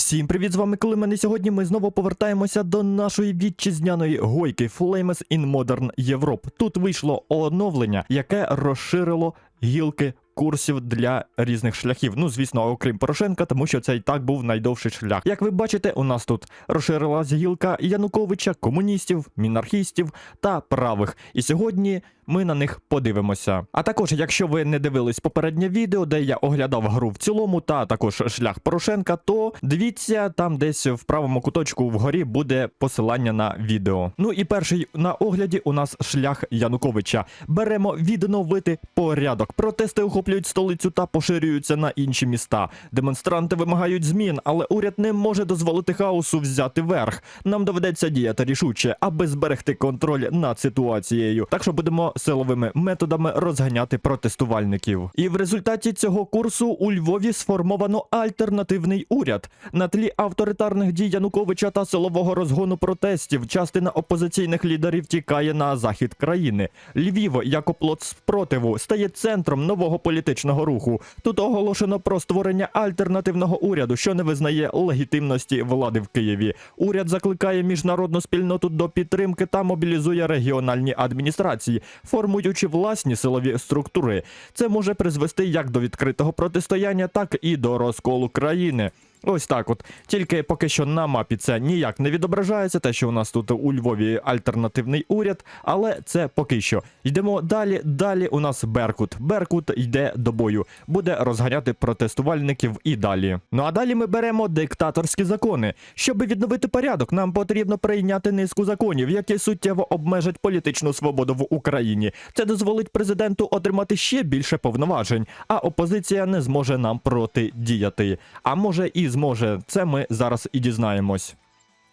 Всім привіт, з вами Климен, і сьогодні ми знову повертаємося до нашої вітчизняної гойки Flames in Modern Europe. Тут вийшло оновлення, яке розширило гілки курсів для різних шляхів. Ну, звісно, окрім Порошенка, тому що це і так був найдовший шлях. Як ви бачите, у нас тут розширилась гілка Януковича, комуністів, мінархістів та правих. І сьогодні ми на них подивимося. А також, якщо ви не дивились попереднє відео, де я оглядав гру в цілому, та також шлях Порошенка, то дивіться, там десь в правому куточку вгорі буде посилання на відео. Ну і перший на огляді у нас шлях Януковича. Беремо відновити порядок. Протести охоплюють столицю та поширюються на інші міста. Демонстранти вимагають змін, але уряд не може дозволити хаосу взяти верх. Нам доведеться діяти рішуче, аби зберегти контроль над ситуацією. Так що будемо силовими методами розганяти протестувальників. І в результаті цього курсу у Львові сформовано альтернативний уряд. На тлі авторитарних дій Януковича та силового розгону протестів частина опозиційних лідерів тікає на захід країни. Львів, як оплот спротиву, стає центром нового політичного руху. Тут оголошено про створення альтернативного уряду, що не визнає легітимності влади в Києві. Уряд закликає міжнародну спільноту до підтримки та мобілізує регіональні адміністрації, формуючи власні силові структури. Це може призвести як до відкритого протистояння, так і до розколу країни. Ось так, от тільки поки що на мапі це ніяк не відображається, те, що у нас тут у Львові альтернативний уряд, але це поки що. Йдемо далі. Далі у нас Беркут. Беркут йде до бою, буде розганяти протестувальників і далі. Ну а далі ми беремо диктаторські закони. Щоб відновити порядок, нам потрібно прийняти низку законів, які суттєво обмежать політичну свободу в Україні. Це дозволить президенту отримати ще більше повноважень, а опозиція не зможе нам протидіяти. А може і зможе. Це ми зараз і дізнаємось.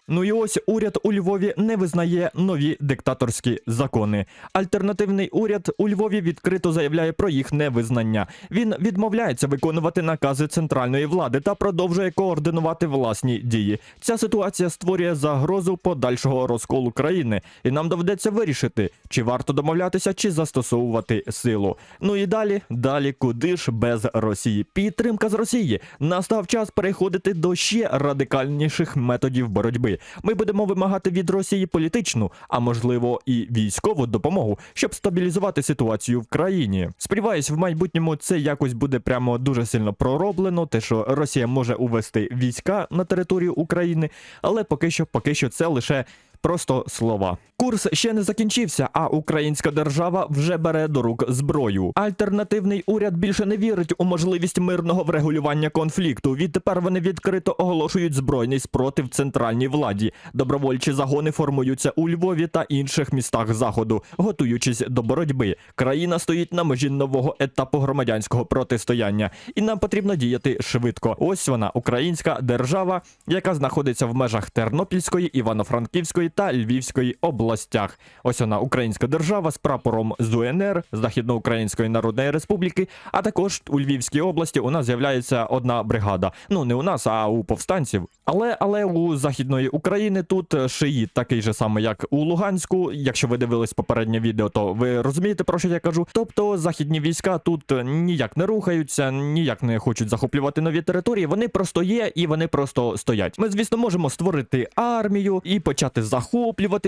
Ну і ось уряд у Львові не визнає нові диктаторські закони. Альтернативний уряд у Львові відкрито заявляє про їх невизнання. Він відмовляється виконувати накази центральної влади та продовжує координувати власні дії. Ця ситуація створює загрозу подальшого розколу країни, і нам доведеться вирішити, чи варто домовлятися, чи застосовувати силу. Ну і далі, далі, куди ж без Росії? Підтримка з Росії. Настав час переходити до ще радикальніших методів боротьби. Ми будемо вимагати від Росії політичну, а можливо і військову допомогу, щоб стабілізувати ситуацію в країні. Сподіваюсь, в майбутньому це якось буде прямо дуже сильно пророблено, те, що Росія може увести війська на територію України, але поки що, поки що це лише. Просто слова. Курс ще не закінчився, а українська держава вже бере до рук зброю. Альтернативний уряд більше не вірить у можливість мирного врегулювання конфлікту. Відтепер вони відкрито оголошують збройний спротив центральній владі. Добровольчі загони формуються у Львові та інших містах заходу, готуючись до боротьби. Країна стоїть на межі нового етапу громадянського протистояння, і нам потрібно діяти швидко. Ось вона, українська держава, яка знаходиться в межах Тернопільської, Івано-Франківської та Львівської областях. Ось вона, українська держава з прапором з УНР Західноукраїнської Народної Республіки. А також у Львівській області у нас з'являється одна бригада. Ну не у нас, а у повстанців. Але але у західної України тут шиїт такий же самий, як у Луганську. Якщо ви дивились попереднє відео, то ви розумієте про що я кажу. Тобто західні війська тут ніяк не рухаються, ніяк не хочуть захоплювати нові території. Вони просто є і вони просто стоять. Ми, звісно, можемо створити армію і почати захоплювати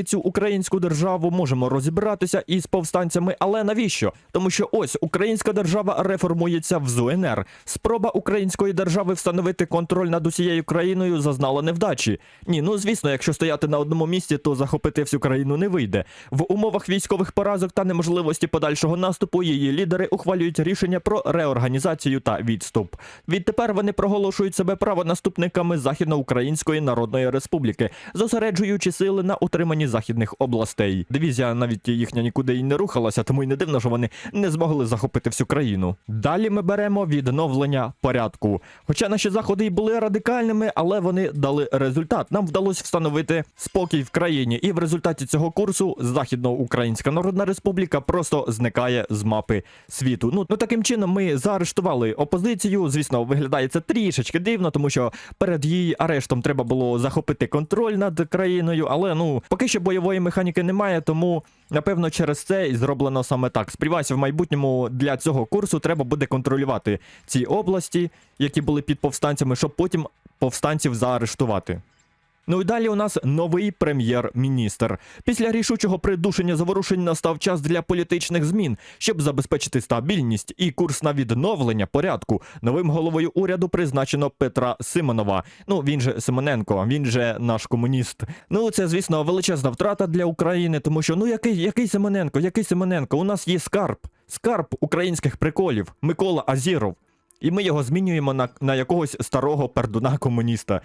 цю українську державу. Можемо розібратися із повстанцями. Але навіщо? Тому що ось українська держава реформується в ЗУНР. Спроба української держави встановити контроль над усією країною зазнала невдачі. Ні, ну звісно, якщо стояти на одному місці, то захопити всю країну не вийде. В умовах військових поразок та неможливості подальшого наступу її лідери ухвалюють рішення про реорганізацію та відступ. Відтепер вони проголошують себе правонаступниками Західноукраїнської Народної Республіки, зосереджуючи сили на утриманні західних областей. Дивізія навіть їхня нікуди і не рухалася, тому й не дивно, що вони не змогли захопити всю країну. Далі ми беремо відновлення порядку. Хоча наші заходи й були радикальними, але вони дали результат. Нам вдалося встановити спокій в країні, і в результаті цього курсу Західноукраїнська Народна Республіка просто зникає з мапи світу. Ну, ну таким чином ми заарештували опозицію. Звісно, виглядає це трішечки дивно, тому що перед її арештом треба було захопити контроль над країною. Але ну поки що бойової механіки немає, тому напевно через це і зроблено саме так. Сподіваюся, в майбутньому для цього курсу треба буде контролювати ці області, які були під повстанцями, щоб потім повстанців заарештувати. Ну і далі у нас новий прем'єр-міністр. Після рішучого придушення заворушень настав час для політичних змін, щоб забезпечити стабільність і курс на відновлення порядку. Новим головою уряду призначено Петра Симонова. Ну він же Симоненко, він же наш комуніст. Ну це звісно величезна втрата для України, тому що ну який, який Симоненко, який Симоненко? У нас є скарб, скарб українських приколів, Микола Азіров. І ми його змінюємо на, на якогось старого пердуна комуніста.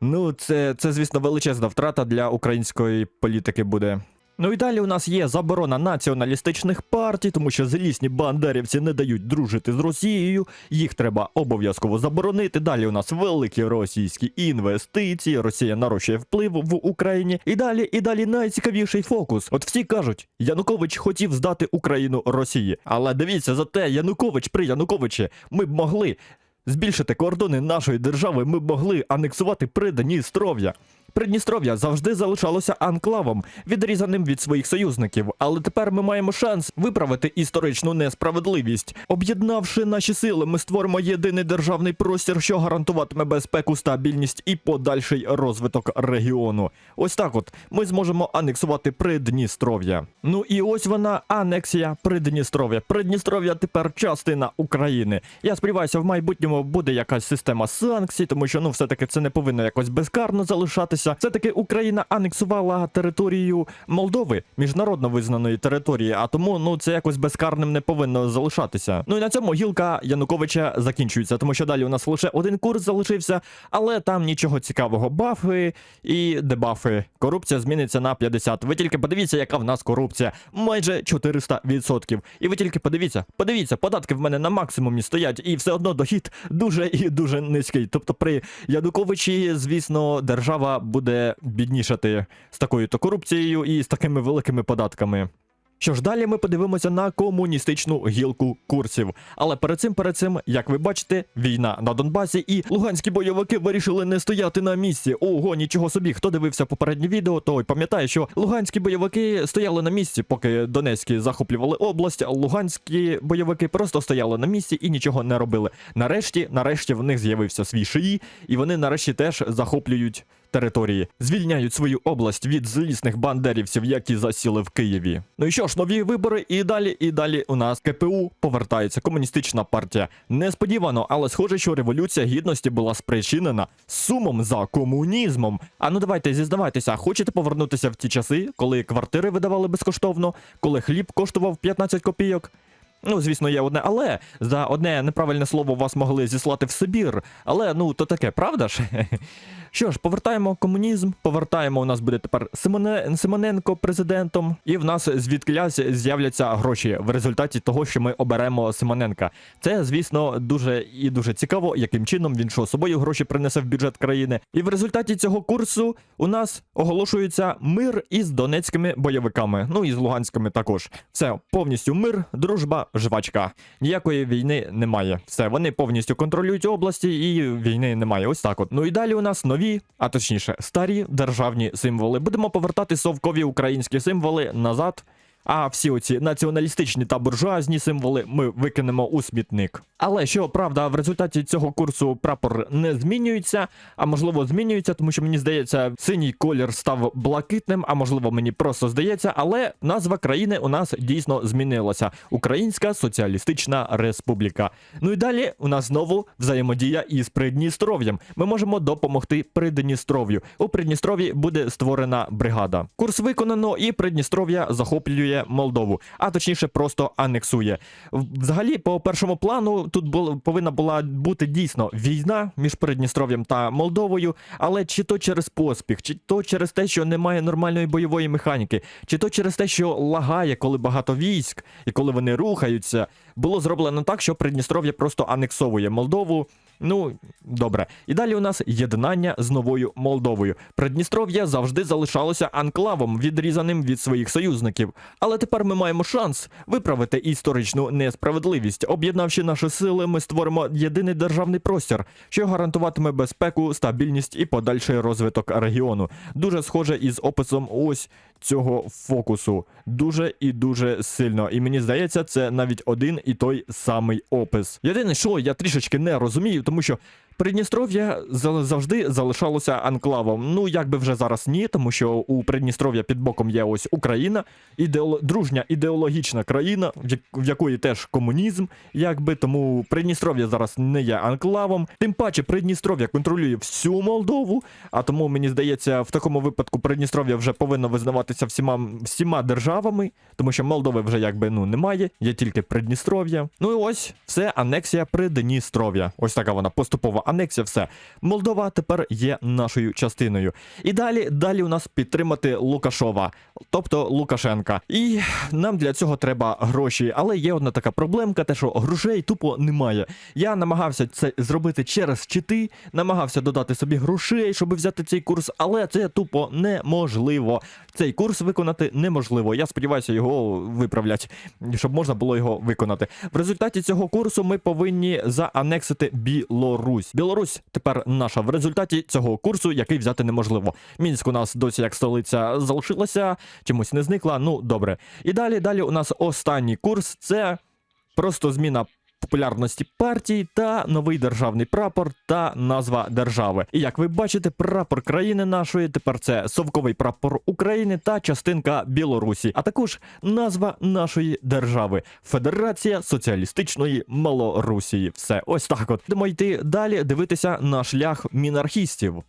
Ну, це, це, звісно, величезна втрата для української політики буде. Ну і далі у нас є заборона націоналістичних партій, тому що злісні бандерівці не дають дружити з Росією. Їх треба обов'язково заборонити. Далі у нас великі російські інвестиції. Росія нарощує вплив в Україні. І далі, і далі найцікавіший фокус. От всі кажуть, Янукович хотів здати Україну Росії. Але дивіться, зате Янукович при Януковичі ми б могли збільшити кордони нашої держави. Ми б могли анексувати Придністров'я. Придністров'я завжди залишалося анклавом, відрізаним від своїх союзників. Але тепер ми маємо шанс виправити історичну несправедливість. Об'єднавши наші сили, ми створимо єдиний державний простір, що гарантуватиме безпеку, стабільність і подальший розвиток регіону. Ось так, от ми зможемо анексувати Придністров'я. Ну і ось вона анексія Придністров'я. Придністров'я тепер частина України. Я сподіваюся, в майбутньому буде якась система санкцій, тому що ну все таки це не повинно якось безкарно залишатися. Все таки Україна анексувала територію Молдови, міжнародно визнаної території, а тому ну це якось безкарним не повинно залишатися. Ну і на цьому гілка Януковича закінчується, тому що далі у нас лише один курс залишився, але там нічого цікавого. Бафи і дебафи. Корупція зміниться на 50. Ви тільки подивіться, яка в нас корупція. Майже 400%. І ви тільки подивіться, подивіться, податки в мене на максимумі стоять, і все одно дохід дуже і дуже низький. Тобто при Януковичі, звісно, держава буде біднішати з такою то корупцією і з такими великими податками. Що ж, далі ми подивимося на комуністичну гілку курсів. Але перед цим, перед цим, як ви бачите, війна на Донбасі і луганські бойовики вирішили не стояти на місці. Ого, нічого собі. Хто дивився попереднє відео, той пам'ятає, що луганські бойовики стояли на місці, поки Донецькі захоплювали область. Луганські бойовики просто стояли на місці і нічого не робили. Нарешті, нарешті, в них з'явився свій шиї, і вони нарешті теж захоплюють території, звільняють свою область від злісних бандерівців, які засіли в Києві. Ну і що ж, нові вибори, і далі, і далі у нас КПУ повертається комуністична партія. Несподівано, але схоже, що революція гідності була спричинена сумом за комунізмом. А ну давайте зізнавайтеся, хочете повернутися в ті часи, коли квартири видавали безкоштовно, коли хліб коштував 15 копійок? Ну, звісно, є одне, але за одне неправильне слово вас могли зіслати в Сибір. Але ну то таке, правда ж? Що ж, повертаємо комунізм, повертаємо. У нас буде тепер Симоне... Симоненко президентом, і в нас звідкилясь з'являться гроші в результаті того, що ми оберемо Симоненка. Це, звісно, дуже і дуже цікаво, яким чином він що собою гроші принесе в бюджет країни. І в результаті цього курсу у нас оголошується мир із донецькими бойовиками, ну і з луганськими також. Все повністю мир, дружба, жвачка. Ніякої війни немає. Все, вони повністю контролюють області, і війни немає. Ось так. От. Ну і далі у нас нові, а точніше, старі державні символи. Будемо повертати совкові українські символи назад. А всі оці націоналістичні та буржуазні символи ми викинемо у смітник. Але що правда, в результаті цього курсу прапор не змінюється, а можливо змінюється, тому що мені здається, синій колір став блакитним, а можливо мені просто здається, але назва країни у нас дійсно змінилася: Українська Соціалістична Республіка. Ну і далі у нас знову взаємодія із Придністров'ям. Ми можемо допомогти Придністров'ю. У Придністров'ї буде створена бригада. Курс виконано, і Придністров'я захоплює Молдову, а точніше, просто анексує. Взагалі, по першому плану, тут було, повинна була бути дійсно війна між Придністров'ям та Молдовою, але чи то через поспіх, чи то через те, що немає нормальної бойової механіки, чи то через те, що лагає, коли багато військ і коли вони рухаються, було зроблено так, що Придністров'я просто анексовує Молдову. Ну, добре. І далі у нас єднання з новою Молдовою. Придністров'я завжди залишалося анклавом, відрізаним від своїх союзників. Але тепер ми маємо шанс виправити історичну несправедливість. Об'єднавши наші сили, ми створимо єдиний державний простір, що гарантуватиме безпеку, стабільність і подальший розвиток регіону. Дуже схоже із описом ось цього фокусу дуже і дуже сильно. І мені здається, це навіть один і той самий опис. Єдине, що я трішечки не розумію, тому що. Придністров'я за- завжди залишалося анклавом. Ну, як би вже зараз ні, тому що у Придністров'я під боком є ось Україна, ідеоло... дружня ідеологічна країна, в якої теж комунізм, якби тому Придністров'я зараз не є анклавом. Тим паче Придністров'я контролює всю Молдову, а тому мені здається, в такому випадку Придністров'я вже повинно визнаватися всіма всіма державами, тому що Молдови вже якби ну немає, є тільки Придністров'я. Ну і ось це анексія Придністров'я. Ось така вона поступова анексія. Все. Молдова тепер є нашою частиною. І далі, далі у нас підтримати Лукашова, тобто Лукашенка. І нам для цього треба гроші. Але є одна така проблемка, те, що грошей тупо немає. Я намагався це зробити через чити, намагався додати собі грошей, щоб взяти цей курс, але це тупо неможливо. Цей курс виконати неможливо. Я сподіваюся, його виправлять, щоб можна було його виконати. В результаті цього курсу ми повинні заанексити Білорусь. Білорусь тепер наша в результаті цього курсу, який взяти неможливо. Мінськ у нас досі як столиця залишилася, чомусь не зникла. Ну добре. І далі, далі у нас останній курс це просто зміна. Популярності партій та новий державний прапор та назва держави. І як ви бачите, прапор країни нашої тепер це совковий прапор України та частинка Білорусі, а також назва нашої держави Федерація Соціалістичної Малорусії. Все ось так. От Будемо йти далі дивитися на шлях мінархістів.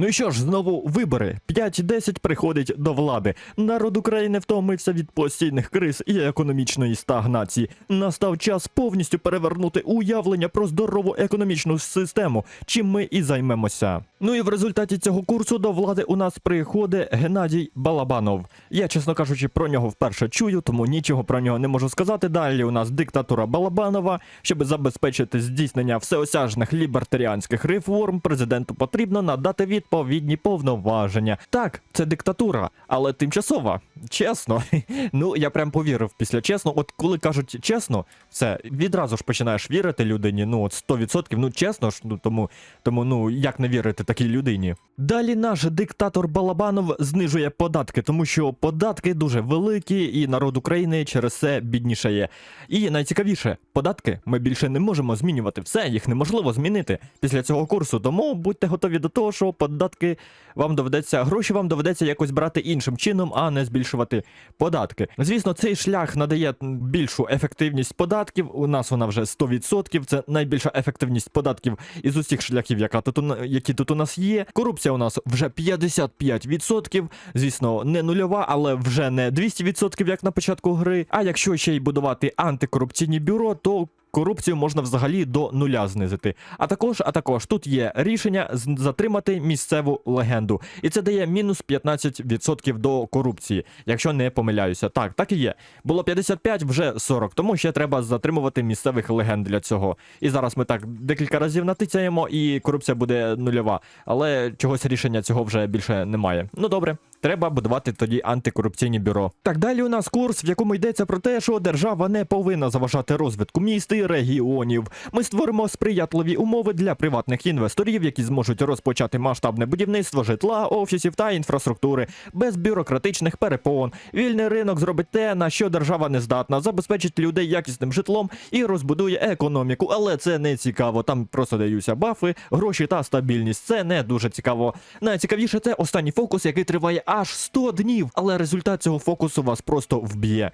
Ну і що ж, знову вибори. 5-10 приходить до влади. Народ України втомився від постійних криз і економічної стагнації. Настав час повністю перевернути уявлення про здорову економічну систему, чим ми і займемося. Ну і в результаті цього курсу до влади у нас приходить Геннадій Балабанов. Я, чесно кажучи, про нього вперше чую, тому нічого про нього не можу сказати. Далі у нас диктатура Балабанова. Щоб забезпечити здійснення всеосяжних лібертаріанських реформ, президенту потрібно надати відповідні повноваження. Так, це диктатура, але тимчасова. Чесно. Ну я прям повірив після чесно. От коли кажуть чесно, це відразу ж починаєш вірити людині. Ну от 100%, ну чесно ж, ну тому, тому ну як не вірити такій людині. Далі наш диктатор Балабанов знижує податки, тому що податки дуже великі, і народ України через це біднішає. І найцікавіше, податки ми більше не можемо змінювати. Все, їх неможливо змінити після цього курсу. Тому будьте готові до того, що податки вам доведеться, гроші вам доведеться якось брати іншим чином, а не збільшувати податки. Звісно, цей шлях надає більшу ефективність податків. У нас вона вже 100%. Це найбільша ефективність податків із усіх шляхів, яка тут які тут у нас є. Корупція у нас вже 55%. Звісно, не нульова, але вже не 200%, як на початку гри. А якщо ще й будувати антикорупційні бюро, то корупцію можна взагалі до нуля знизити. А також, а також тут є рішення затримати місцеву легенду, і це дає мінус 15% до корупції, якщо не помиляюся. Так, так і є. Було 55, вже 40, тому ще треба затримувати місцевих легенд для цього. І зараз ми так декілька разів натицяємо, і корупція буде нульова. Але чогось рішення цього вже більше немає. Ну добре. Треба будувати тоді антикорупційні бюро. Так далі у нас курс, в якому йдеться про те, що держава не повинна заважати розвитку міст і регіонів. Ми створимо сприятливі умови для приватних інвесторів, які зможуть розпочати масштабне будівництво житла, офісів та інфраструктури без бюрократичних перепон. Вільний ринок зробить те, на що держава не здатна, забезпечить людей якісним житлом і розбудує економіку. Але це не цікаво. Там просто даються бафи, гроші та стабільність. Це не дуже цікаво. Найцікавіше це останній фокус, який триває аж 100 днів, але результат цього фокусу вас просто вб'є.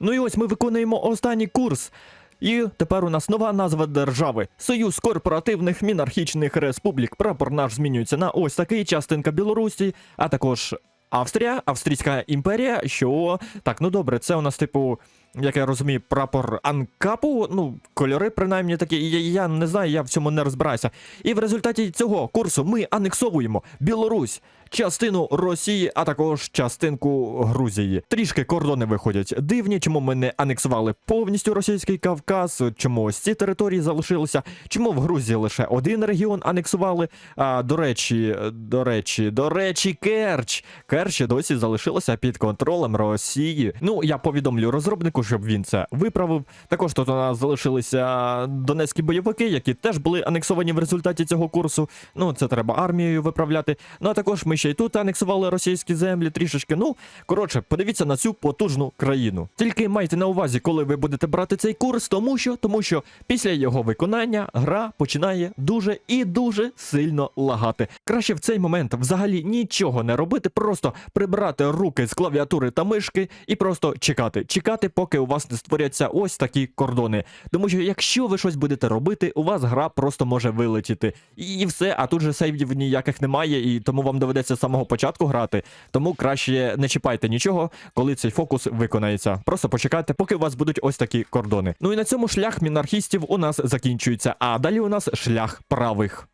Ну і ось ми виконуємо останній курс. І тепер у нас нова назва держави Союз корпоративних мінархічних республік. Прапор наш змінюється на ось такий частинка Білорусі, а також Австрія, Австрійська імперія. Що так, ну добре, це у нас, типу, як я розумію, прапор Анкапу. Ну, кольори, принаймні такі. Я, я не знаю, я в цьому не розбираюся. І в результаті цього курсу ми анексовуємо Білорусь, частину Росії, а також частинку Грузії. Трішки кордони виходять дивні, чому ми не анексували повністю російський Кавказ, чому ось ці території залишилися, чому в Грузії лише один регіон анексували. А до речі, до речі, до речі, Керч. Керч досі залишилася під контролем Росії. Ну, я повідомлю розробнику, щоб він це виправив. Також тут у нас залишилися донецькі бойовики, які теж були анексовані в результаті цього курсу. Ну, це треба армією виправляти. Ну а також ми ще й тут анексували російські землі трішечки. Ну, коротше, подивіться на цю потужну країну. Тільки майте на увазі, коли ви будете брати цей курс, тому що, тому що після його виконання гра починає дуже і дуже сильно лагати. Краще в цей момент взагалі нічого не робити, просто прибрати руки з клавіатури та мишки і просто чекати. Чекати, поки у вас не створяться ось такі кордони. Тому що якщо ви щось будете робити, у вас гра просто може вилетіти. І все, а тут же сейвів ніяких немає, і тому вам доведеться з самого початку грати. Тому краще не чіпайте нічого, коли цей фокус виконається. Просто почекайте, поки у вас будуть ось такі кордони. Ну і на цьому шлях мінархістів у нас закінчується. А далі у нас шлях правих.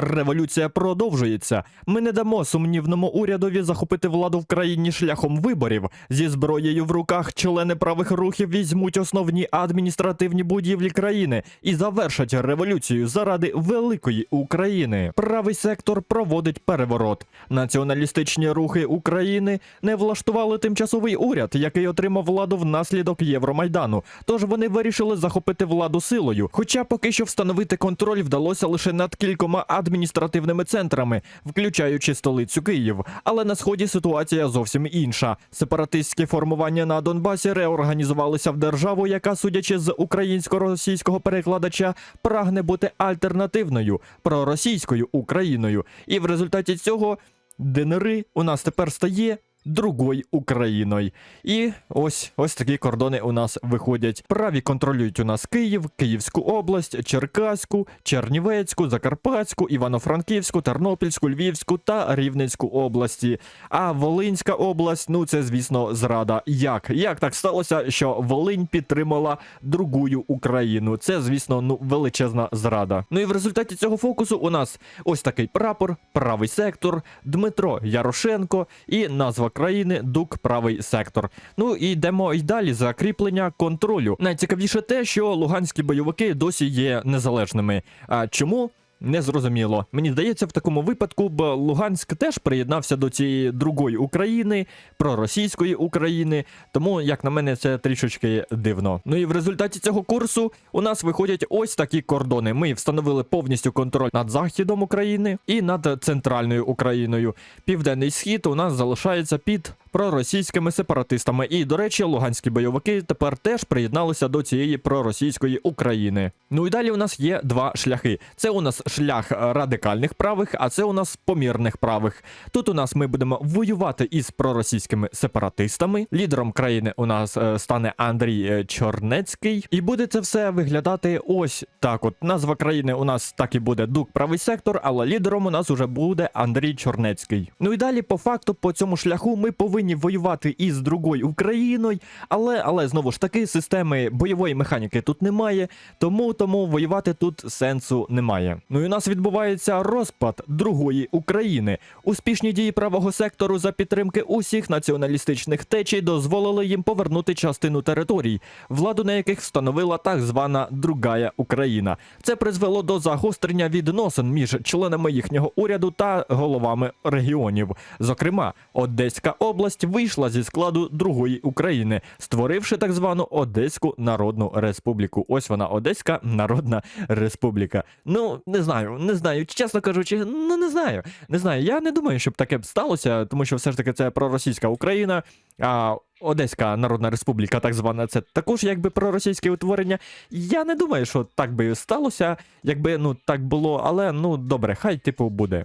Революція продовжується. Ми не дамо сумнівному урядові захопити владу в країні шляхом виборів. Зі зброєю в руках члени правих рухів візьмуть основні адміністративні будівлі країни і завершать революцію заради великої України. Правий сектор проводить переворот. Націоналістичні рухи України не влаштували тимчасовий уряд, який отримав владу внаслідок Євромайдану. Тож вони вирішили захопити владу силою. Хоча поки що встановити контроль вдалося лише над кількома адміністративними центрами, включаючи столицю Київ. Але на сході ситуація зовсім інша. Сепаратистські формування на Донбасі реорганізувалися в державу, яка, судячи з українсько-російського перекладача, прагне бути альтернативною проросійською Україною. І в результаті цього ДНР у нас тепер стає. Другою Україною. І ось ось такі кордони у нас виходять. Праві контролюють у нас Київ, Київську область, Черкаську, Чернівецьку, Закарпатську, Івано-Франківську, Тернопільську, Львівську та Рівненську області. А Волинська область, ну це звісно зрада. Як? Як так сталося, що Волинь підтримала другую Україну? Це, звісно, ну величезна зрада. Ну і в результаті цього фокусу у нас ось такий прапор, правий сектор, Дмитро Ярошенко і назва країни Дук Правий сектор. Ну і йдемо й далі закріплення контролю. Найцікавіше те, що луганські бойовики досі є незалежними. А чому? Незрозуміло. Мені здається, в такому випадку б Луганськ теж приєднався до цієї другої України, проросійської України. Тому, як на мене, це трішечки дивно. Ну і в результаті цього курсу у нас виходять ось такі кордони. Ми встановили повністю контроль над західом України і над центральною Україною. Південний схід у нас залишається під проросійськими сепаратистами. І, до речі, луганські бойовики тепер теж приєдналися до цієї проросійської України. Ну і далі у нас є два шляхи. Це у нас шлях радикальних правих, а це у нас помірних правих. Тут у нас ми будемо воювати із проросійськими сепаратистами. Лідером країни у нас е, стане Андрій е, Чорнецький, і буде це все виглядати ось так. От назва країни у нас так і буде Дук правий сектор, але лідером у нас уже буде Андрій Чорнецький. Ну і далі, по факту, по цьому шляху ми повинні воювати із другою Україною, але але знову ж таки системи бойової механіки тут немає, тому тому воювати тут сенсу немає. Ну і у нас відбувається розпад другої України. Успішні дії правого сектору за підтримки усіх націоналістичних течій дозволили їм повернути частину територій, владу на яких встановила так звана Другая Україна. Це призвело до загострення відносин між членами їхнього уряду та головами регіонів. Зокрема, Одеська область вийшла зі складу другої України, створивши так звану Одеську Народну Республіку. Ось вона, Одеська Народна Республіка. Ну не знаю, не знаю. Чесно кажучи, ну не знаю. Не знаю. Я не думаю, щоб таке б сталося, тому що все ж таки це проросійська Україна. А Одеська Народна Республіка, так звана, це також якби проросійське утворення. Я не думаю, що так би сталося, якби ну так було, але ну добре, хай типу буде.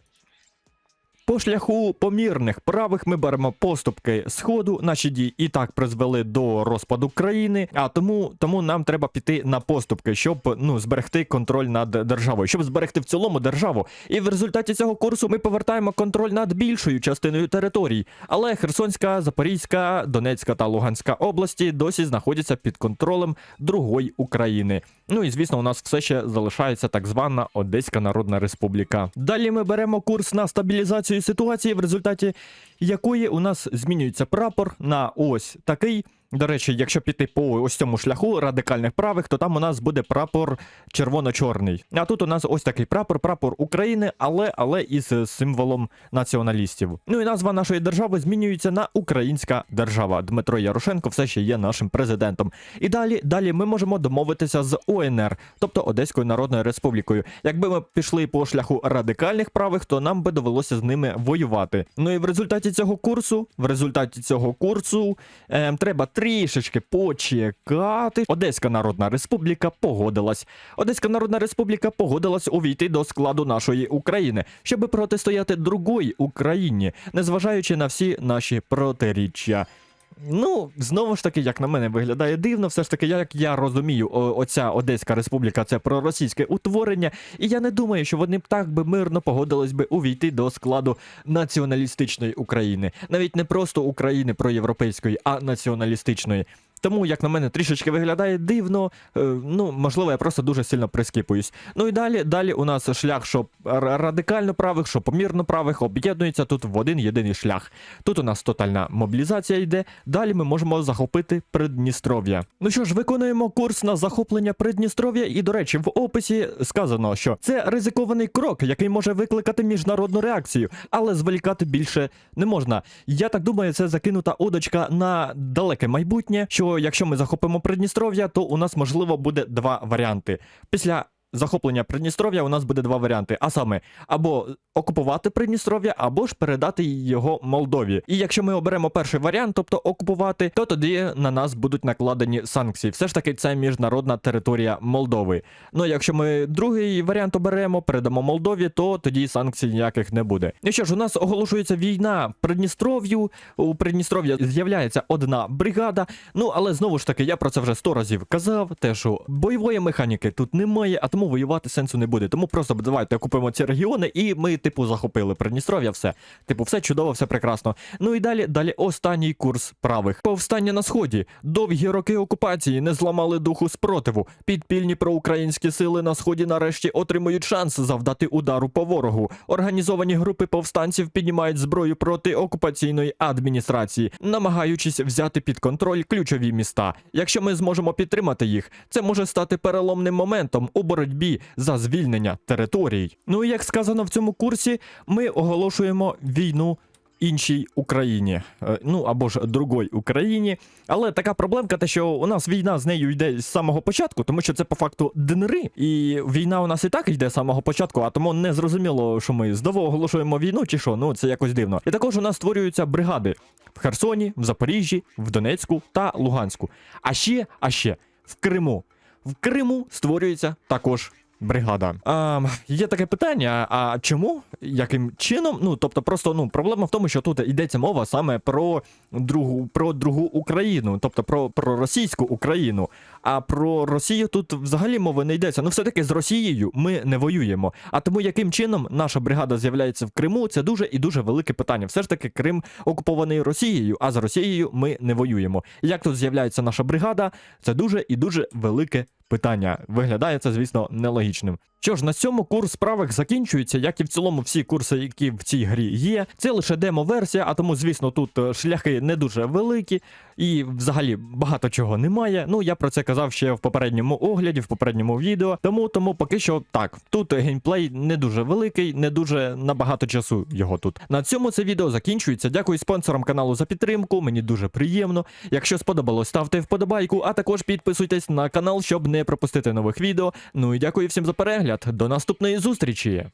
По шляху помірних правих ми беремо поступки сходу. Наші дії і так призвели до розпаду країни. А тому тому нам треба піти на поступки, щоб ну зберегти контроль над державою, щоб зберегти в цілому державу. І в результаті цього курсу ми повертаємо контроль над більшою частиною територій. Але Херсонська, Запорізька, Донецька та Луганська області досі знаходяться під контролем другої України. Ну і звісно, у нас все ще залишається так звана Одеська Народна Республіка. Далі ми беремо курс на стабілізацію ситуації, в результаті якої у нас змінюється прапор на ось такий. До речі, якщо піти по ось цьому шляху радикальних правих, то там у нас буде прапор червоно-чорний. А тут у нас ось такий прапор, прапор України, але але із е, символом націоналістів. Ну і назва нашої держави змінюється на Українська держава. Дмитро Ярошенко все ще є нашим президентом. І далі, далі ми можемо домовитися з ОНР, тобто Одеською Народною Республікою. Якби ми пішли по шляху радикальних правих, то нам би довелося з ними воювати. Ну і в результаті цього курсу, в результаті цього курсу, е, треба трішечки почекати. Одеська Народна Республіка погодилась. Одеська Народна Республіка погодилась увійти до складу нашої України, щоб протистояти другої Україні, незважаючи на всі наші протиріччя. Ну, знову ж таки, як на мене виглядає дивно, все ж таки, як я розумію, оця Одеська Республіка це проросійське утворення, і я не думаю, що вони б так би мирно погодились би увійти до складу націоналістичної України, навіть не просто України проєвропейської, а націоналістичної. Тому, як на мене, трішечки виглядає дивно. Е, ну, можливо, я просто дуже сильно прискіпуюсь. Ну і далі, далі у нас шлях, що радикально правих, що помірно правих, об'єднується тут в один єдиний шлях. Тут у нас тотальна мобілізація йде. Далі ми можемо захопити Придністров'я. Ну що ж, виконуємо курс на захоплення Придністров'я, і, до речі, в описі сказано, що це ризикований крок, який може викликати міжнародну реакцію, але зволікати більше не можна. Я так думаю, це закинута удочка на далеке майбутнє. Що якщо ми захопимо Придністров'я, то у нас можливо буде два варіанти. Після захоплення Придністров'я у нас буде два варіанти: а саме або окупувати Придністров'я, або ж передати його Молдові. І якщо ми оберемо перший варіант, тобто окупувати, то тоді на нас будуть накладені санкції. Все ж таки, це міжнародна територія Молдови. Ну, якщо ми другий варіант оберемо, передамо Молдові, то тоді санкцій ніяких не буде. І що ж, у нас оголошується війна Придністров'ю. У Придністров'я з'являється одна бригада. Ну але знову ж таки, я про це вже сто разів казав. Те, що бойової механіки тут немає, а тому воювати сенсу не буде. Тому просто давайте окупимо ці регіони, і ми, типу, захопили Придністров'я. Все, типу, все чудово, все прекрасно. Ну і далі, далі останній курс правих. Повстання на сході. Довгі роки окупації не зламали духу спротиву. Підпільні проукраїнські сили на сході нарешті отримують шанс завдати удару по ворогу. Організовані групи повстанців піднімають зброю проти окупаційної адміністрації, намагаючись взяти під контроль ключові міста. Якщо ми зможемо підтримати їх, це може стати переломним моментом у боротьбі за звільнення територій. Ну і як сказано в цьому курсі, ми оголошуємо війну. Іншій Україні, Е, ну або ж другой Україні. Але така проблемка, те, що у нас війна з нею йде з самого початку, тому що це по факту ДНРи. І війна у нас і так йде з самого початку, а тому не зрозуміло, що ми знову оголошуємо війну чи що. Ну це якось дивно. І також у нас створюються бригади в Херсоні, в Запоріжжі, в Донецьку та Луганську. А ще, а ще в Криму. В Криму створюється також. Бригада. А, є таке питання: а чому? Яким чином? Ну тобто, просто ну проблема в тому, що тут йдеться мова саме про другу про другу Україну, тобто про, про російську Україну. А про Росію тут взагалі мови не йдеться. Ну, все-таки з Росією ми не воюємо. А тому яким чином наша бригада з'являється в Криму, це дуже і дуже велике питання. Все ж таки, Крим окупований Росією, а з Росією ми не воюємо. Як тут з'являється наша бригада? Це дуже і дуже велике питання. Виглядає це, звісно, нелогічним. Що ж, на цьому курс правих закінчується, як і в цілому всі курси, які в цій грі є. Це лише демо-версія, а тому, звісно, тут е, шляхи не дуже великі і взагалі багато чого немає. Ну я про це казав ще в попередньому огляді, в попередньому відео. Тому тому поки що так. Тут геймплей не дуже великий, не дуже набагато часу його тут. На цьому це відео закінчується. Дякую спонсорам каналу за підтримку. Мені дуже приємно. Якщо сподобалось, ставте вподобайку, а також підписуйтесь на канал, щоб не пропустити нових відео. Ну і дякую всім за перегляд. До наступної зустрічі!